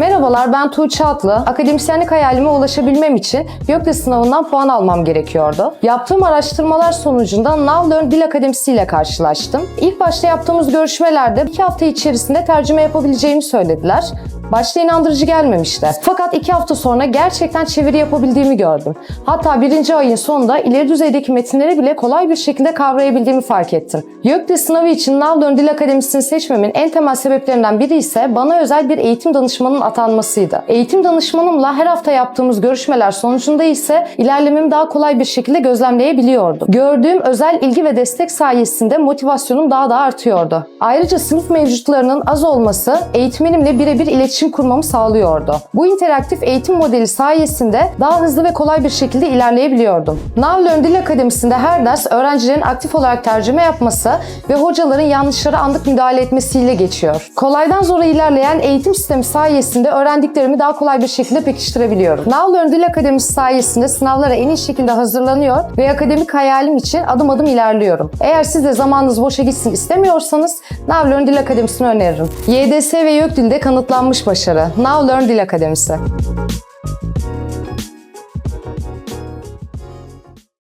Merhabalar ben Tuğçe Atlı. Akademisyenlik hayalime ulaşabilmem için YÖKDİL sınavından puan almam gerekiyordu. Yaptığım araştırmalar sonucunda Now Learn Dil Akademisi ile karşılaştım. İlk başta yaptığımız görüşmelerde iki hafta içerisinde tercüme yapabileceğimi söylediler. Başta inandırıcı gelmemişti. Fakat iki hafta sonra gerçekten çeviri yapabildiğimi gördüm. Hatta birinci ayın sonunda ileri düzeydeki metinleri bile kolay bir şekilde kavrayabildiğimi fark ettim. YÖKDİL sınavı için Learn Dil Akademisi'ni seçmemin en temel sebeplerinden biri ise bana özel bir eğitim danışmanının atanmasıydı. Eğitim danışmanımla her hafta yaptığımız görüşmeler sonucunda ise ilerlememi daha kolay bir şekilde gözlemleyebiliyordum. Gördüğüm özel ilgi ve destek sayesinde motivasyonum daha da artıyordu. Ayrıca sınıf mevcutlarının az olması eğitmenimle birebir iletişim kurmamı sağlıyordu. Bu interaktif eğitim modeli sayesinde daha hızlı ve kolay bir şekilde ilerleyebiliyordum. Learn Dil Akademisi'nde her ders öğrencilerin aktif olarak tercüme yapması ve hocaların yanlışlara anlık müdahale etmesiyle geçiyor. Kolaydan zora ilerleyen eğitim sistemi sayesinde öğrendiklerimi daha kolay bir şekilde pekiştirebiliyorum. Learn Dil Akademisi sayesinde sınavlara en iyi şekilde hazırlanıyor ve akademik hayalim için adım adım ilerliyorum. Eğer siz de zamanınız boşa gitsin istemiyorsanız Learn Dil Akademisi'ni öneririm. YDS ve YÖKDİL'de kanıtlanmış başarı. Now Learn Dil Akademisi.